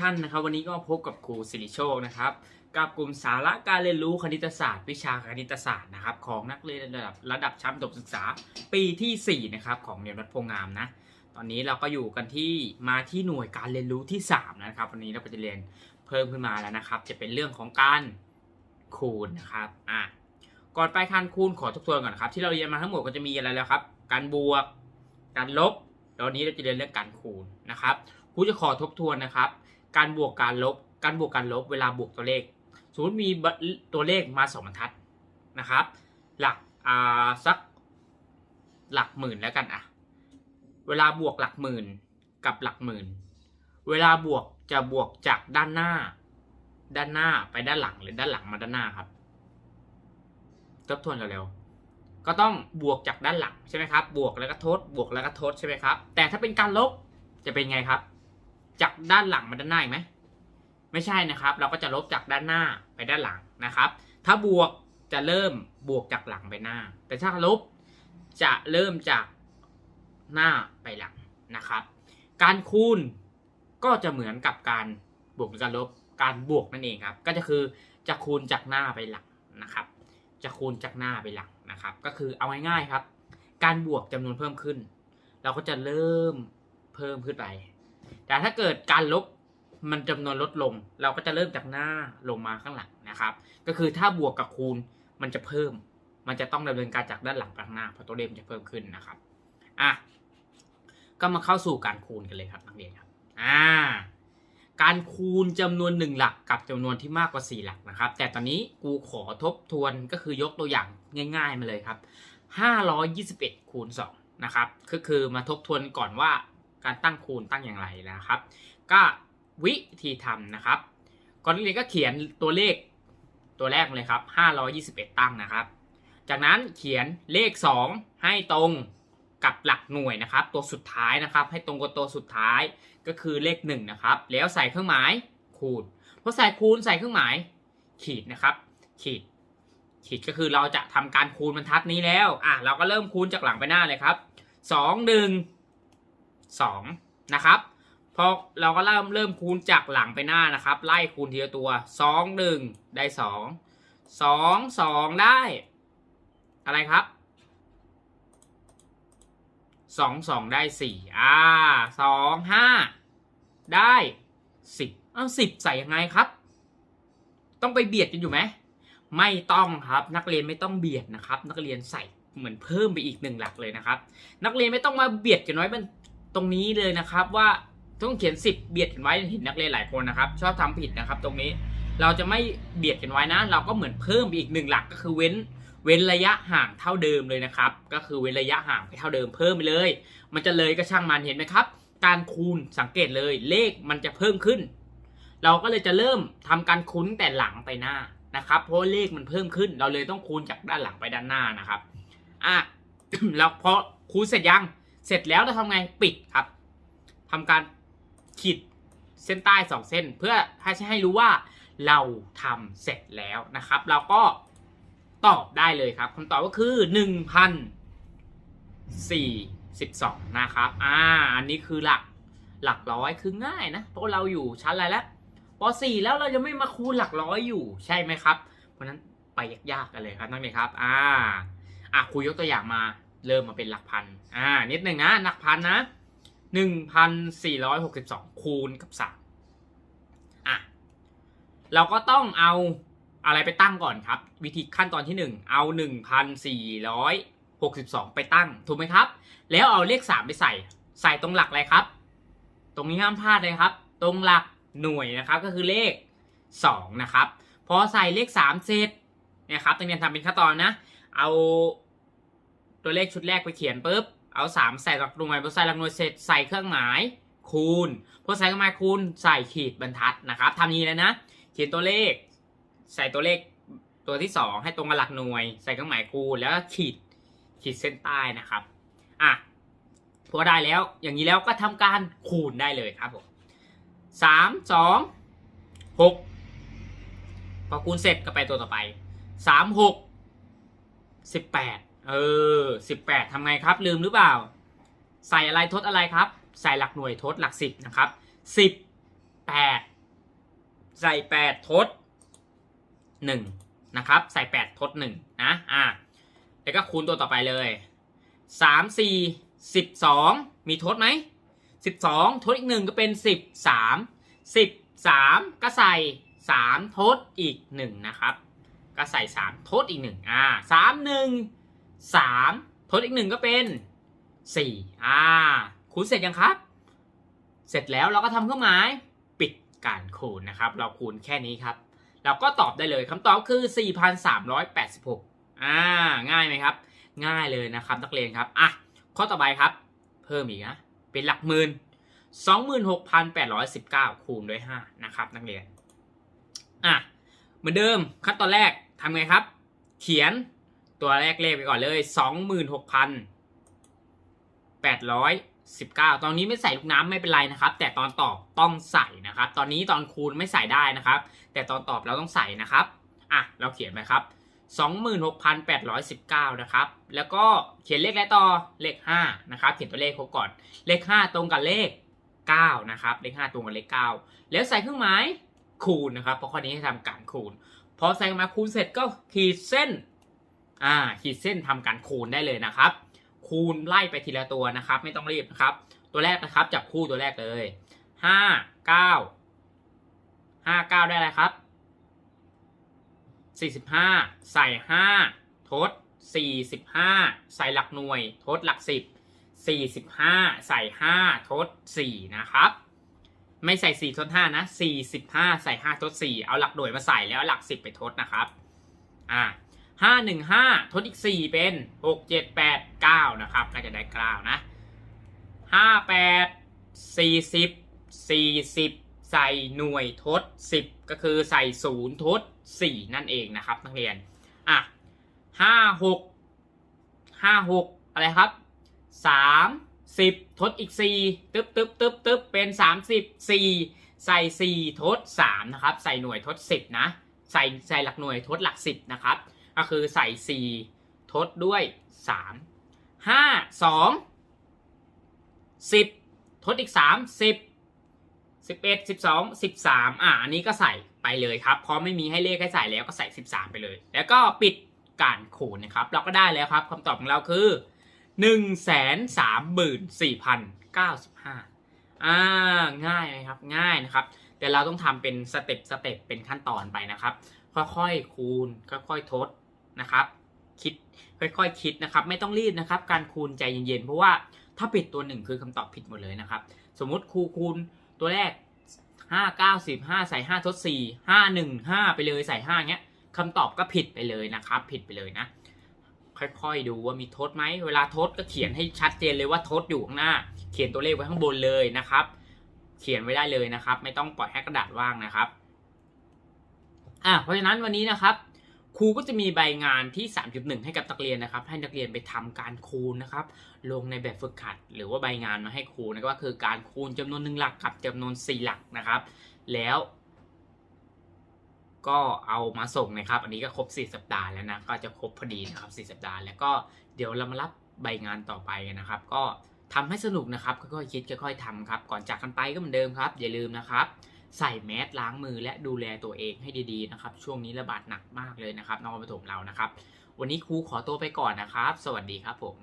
ท่านนะครับ วันนี้ก็พบกับครูสิริโชคนะครับ กับกลุ่มสาระการเรียนรู้คณิตศาสตร์ วิชาคณิตศาสตร์นะครับของนักเรียนระดับระดับชั้นประถมศึกษาปีที่ 4 นะครับของเรียนวัดโพงามนะ ตอนนี้เราก็อยู่กันที่มาที่หน่วยการเรียนรู้ที่ 3 นะครับ วันนี้เราก็จะเรียนเพิ่มขึ้นมาแล้วนะครับ จะเป็นเรื่องของการคูณนะครับอะก่อนไปการคูณขอทบทวนก่อนนะครับ ที่เราเรียนมาทั้งหมดก็จะมีอะไรแล้วครับ การบวก การลบแล้ววันนี้เราจะเรียนเรื่องการคูณนะครับครูจะขอทบทวนนะครับ การบวกการลบ การบวกการลบเวลาบวกตัวเลข สมมติมีตัวเลขมาสองบรรทัดนะครับ หลักอ่าสักหลักหมื่นแล้วกันอะ เวลาบวกหลักหมื่นกับหลักหมื่น เวลาบวกจะบวกจากด้านหน้า ด้านหน้าไปด้านหลังหรือด้านหลังมาด้านหน้าครับทบทวนเร็วๆก็ต้องบวกจากด้านหลังใช่ไหมครับ บวกแล้วก็ทด บวกแล้วก็ทดใช่ไหมครับ แต่ถ้าเป็นการลบจะเป็นไงครับ จากด้านหลังมาด้านหน้าอีกไหมไม่ใช่นะครับ เราก็จะลบจากด้านหน้าไปด้านหลังนะครับ ถ้าบวกจะเริ่มบวกจากหลังไปหน้า แต่ถ้าลบจะเริ่มจากหน้าไปหลังนะครับ การคูณก็จะเหมือนกับการบวกหรือการลบการบวกนั่นเองครับ ก็จะคือจะคูณจากหน้าไปหลังนะครับ จะคูณจากหน้าไปหลังนะครับ ก็คือเอาง่ายๆครับ การบวกจำนวนเพิ่มขึ้น เราก็จะเริ่มเพิ่มขึ้นไป แต่ถ้าเกิดการลบมันจำนวนลดลง เราก็จะเริ่มจากหน้าลงมาข้างหลังนะครับ ก็คือถ้าบวกกับคูณมันจะเพิ่ม มันจะต้องดำเนินการจากด้านหลังไปข้างหน้าเพราะตัวเลขจะเพิ่มขึ้นนะครับอะก็มาเข้าสู่การคูณกันเลยครับนักเรียนครับอ่าการคูณจำนวนหนึ่งหลักกับจำนวนที่มากกว่า 4 หลักนะครับ แต่ตอนนี้กูขอทบทวนก็คือยกตัวอย่างง่าย ๆ มาเลยครับ 521 คูณ2นะครับก็คือมาทบทวนก่อนว่า การตั้งคูณตั้งอย่างไรนะครับ ก็วิธีทำนะครับ ก่อนเรียนก็เขียนตัวเลขตัวแรกเลยครับ 521 ตั้งนะครับ จากนั้นเขียนเลข 2 ให้ตรงกับหลักหน่วยนะครับ ตัวสุดท้ายนะครับ ให้ตรงกับตัวสุดท้ายก็คือเลข1นะครับ แล้วใส่เครื่องหมายคูณพอใส่คูณใส่เครื่องหมายขีดนะครับ ขีด ขีดก็คือเราจะทำการคูณบรรทัดนี้แล้ว อะเราก็เริ่มคูณจากหลังไปหน้าเลยครับสอ งหนึ่งสองนะครับพอเราก็เริ่มเริ่มคูณจากหลังไปหน้านะครับ ไล่คูณทีละตัวสองหนึ่งได้สองสองสองได้ อะไรครับสองสองได้สี่อ่าสองห้าได้สิบอ้าวสิบใส่ยังไงครับ ต้องไปเบียดกันอยู่ไหมไม่ต้องครับนักเรียนไม่ต้องเบียดนะครับ นักเรียนใส่เหมือนเพิ่มไปอีกหนึ่งหลักเลยนะครับ นักเรียนไม่ต้องมาเบียดกันไว้มัน รงนี้เลยนะครับว่าต้องเขียนสิบเบียดกันไว้เห็นนักเรียนหลายคนนะครับ ชอบทำผิดนะครับ ตรงนี้เราจะไม่เบียดกันไว้นะ เราก็เหมือนเพิ่มไปอีกหนึ่งหลักก็คือเว้นเว้นระยะห่างเท่าเดิมเลยนะครับ ก็คือเว้นระยะห่างไปเท่าเดิมเพิ่มไปเลย มันจะเลยก็ช่างมันเห็นไหมครับ การคูณสังเกตเลยเลขมันจะเพิ่มขึ้น เราก็เลยจะเริ่มทำการคูณแต่หลังไปหน้านะครับ เพราะเลขมันเพิ่มขึ้น เราเลยต้องคูณจากด้านหลังไปด้านหน้านะครับอะแล้วพอคูณเสร็จยัง เสร็จแล้วเราทำไงปิดครับทำการขีดเส้นใต้สองเส้น เพื่อให้ให้รู้ว่าเราทำเสร็จแล้วนะครับ เราก็ตอบได้เลยครับคำตอบก็คือหนึ่งพันสี่สิบสองนะครับอ่าอันนี้คือหลักหลักร้อยคือง่ายนะเพราะเราอยู่ชั้นอะไรแล้วป .4 แล้วเราจะไม่มาคูณหลักร้อยอยู่ใช่ไหมครับ เพราะฉะนั้นไปยากๆกันเลยครับนักเรียนครับ อ่าอะครูยกตัวอย่างมา เริ่มมาเป็นหลักพัน อ่า นิดหนึ่งนะหลักพันนะหนึ่งพันสี่ร้อยหกสิบสองคูณกับสามอะ เราก็ต้องเอาอะไรไปตั้งก่อนครับ วิธีขั้นตอนที่หนึ่งเอาหนึ่งพันสี่ร้อยหกสิบสองไปตั้ง ถูกไหมครับ แล้วเอาเลขสามไปใส่ ใส่ตรงหลักอะไรครับ ตรงนี้ห้ามพลาดเลยครับ ตรงหลักหน่วยนะครับก็คือเลข2นะครับ พอใส่เลข3เสร็จเนี่ยครับนักเรียนทำเป็นขั้นตอนนะ เอา ตัวเลขชุดแรกไปเขียนปุ๊บ เอา 3 ใส่หลักหน่วยพอใส่หลักหน่วยเสร็จใส่เครื่องหมายคูณพอใส่เครื่องหมายคูณใส่ขีดบรรทัดนะครับทำนี้เลยนะ เขียนตัวเลข ใส่ตัวเลขตัวที่ 2 ให้ตรงกับหลักหน่วย ใส่เครื่องหมายคูณแล้วขีดขีดเส้นใต้นะครับอะพอได้แล้วอย่างนี้แล้วก็ทำการคูณได้เลยครับผมสามสองหกพอคูณเสร็จก็ไปตัวต่อไปสามหกสิบแปด เออสิบแปดทำไงครับ ลืมหรือเปล่า ใส่อะไรทดอะไรครับ ใส่หลักหน่วยทดหลักสิบนะครับสิบแปดใส่แปดทดหนึ่งนะครับ ใส่แปดทดหนึ่งนะอะแล้วก็คูณตัวต่อไปเลยสามสี่สิบสองมีทดไหมสิบสองทดอีกหนึ่งก็เป็นสิบสามสิบสามก็ใส่สามทดอีกหนึ่งนะครับ ก็ใส่สามทดอีกหนึ่งอ่าสามหนึ่ง สามทดอีกหนึ่งก็เป็นสี่อ่า คูณเสร็จยังครับ เสร็จแล้วเราก็ทำเครื่องหมาย ปิดการคูณนะครับ เราคูณแค่นี้ครับ เราก็ตอบได้เลยคำตอบคือ 4,386 อ่า ง่ายไหมครับ ง่ายเลยนะครับนักเรียนครับ อะ ข้อต่อไปครับ เพิ่มอีกนะ เป็นหลักหมื่น26,819 คูณด้วย 5 นะครับ นักเรียน อะ เหมือนเดิมขั้นตอนแรกทำไงครับ เขียน ตัวแรกเลขไปก่อนเลย26,819ตอนนี้ไม่ใส่ลูกน้ำไม่เป็นไรนะครับ แต่ตอนตอบต้องใส่นะครับ ตอนนี้ตอนคูณไม่ใส่ได้นะครับ แต่ตอนตอบเราต้องใส่นะครับอะเราเขียนไปครับ26,819นหกพันแปดร้อยสิบเก้านะครับ แล้วก็เขียนเลขอะไรต่อเลข5นะครับ เขียนตัวเลขครบก่อน เลข5ตรงกับเลข9นะครับ เลข5ตรงกับเลข9แล้วใส่เครื่องหมายคูณนะครับ เพราะข้อนี้ให้ทำการคูณ พอใส่มาคูณเสร็จก็ขีดเส้น อ่าขีดเส้นทำการคูณได้เลยนะครับ คูณไล่ไปทีละตัวนะครับ ไม่ต้องรีบนะครับ ตัวแรกนะครับจับคู่ตัวแรกเลย5 9 5 9ได้อะไรครับ45ใส่5ทด45ใส่หลักหน่วย ทดหลัก10 45ใส่5ทด4นะครับไม่ใส่ 4 ทด 5 นะ 45 ใส่ 5 ทด 4 เอาหลักหน่วยมาใส่แล้วหลัก 10 ไปทดนะครับ อ่า 5 1 5 ทดอีก 4 เป็น 6 7 8 9 นะครับ ก็จะได้9นะ 5 8 40 40 ใส่หน่วยทด 10 ก็คือใส่ 0 ทด 4 นั่นเองนะครับนักเรียน อะ 5 6 5 6 อะไรครับ3 10ทดอีก 4 ตึ๊บตึ๊บตึ๊บตึ๊บเป็น30 4ใส่ 4 ทด 3 นะครับ ใส่หน่วยทด 10 นะ ใส่ใส่หลักหน่วยทดหลัก 10 นะครับ ก็คือใส่ 4 ทดด้วย 3 5 2 10 ทดอีก 3 10 11 12 13อะอันนี้ก็ใส่ไปเลยครับเพราะไม่มีให้เลขให้ใส่แล้วก็ใส่ 13 ไปเลย แล้วก็ปิดการคูณนะครับ เราก็ได้แล้วครับคำตอบของเราคือ 1 3 4 0 95อ่าง่ายไหมครับง่ายนะครับ แต่เราต้องทำเป็นสเต็ปสเต็ปเป็นขั้นตอนไปนะครับ ค่อยๆคูณค่อยๆทด นะครับ คิดค่อยๆคิดนะครับ ไม่ต้องรีบนะครับ การคูณใจเย็นๆ เพราะว่าถ้าผิดตัวหนึ่งคือคำตอบผิดหมดเลยนะครับ สมมุติครูคูณตัวแรก 5 9 15 ใส่ 5 ทด 4 5 1 5 ไปเลยใส่5เงี้ยคำตอบก็ผิดไปเลยนะครับ ผิดไปเลยนะ ค่อยๆดูว่ามีทดไหม เวลาทดก็เขียนให้ชัดเจนเลยว่าทดอยู่ข้างหน้า เขียนตัวเลขไว้ข้างบนเลยนะครับ เขียนไว้ได้เลยนะครับ ไม่ต้องปล่อยให้กระดาษว่างนะครับอะเพราะฉะนั้นวันนี้นะครับ ครูก็จะมีใบงานที่ 3.1 ให้กับนักเรียนนะครับ ให้นักเรียนไปทำการคูณนะครับ ลงในแบบฝึกหัด หรือว่าใบงานมาให้ครูนะก็คือการคูณจำนวนหนึ่งหลักกับจำนวน 4 หลักนะครับ แล้ว ก็เอามาส่งนะครับ อันนี้ก็ครบ 4 สัปดาห์แล้วนะก็จะครบพอดีนะครับ 4 สัปดาห์แล้วก็เดี๋ยวเรามารับใบงานต่อไปกันนะครับ ก็ทำให้สนุกนะครับค่อยๆคิดค่อยๆทำครับ ก่อนจากกันไปก็เหมือนเดิมครับ อย่าลืมนะครับ ใส่แมสล้างมือและดูแลตัวเองให้ดีๆนะครับ ช่วงนี้ระบาดหนักมากเลยนะครับนครปฐมเรานะครับ วันนี้ครูขอตัวไปก่อนนะครับ สวัสดีครับผม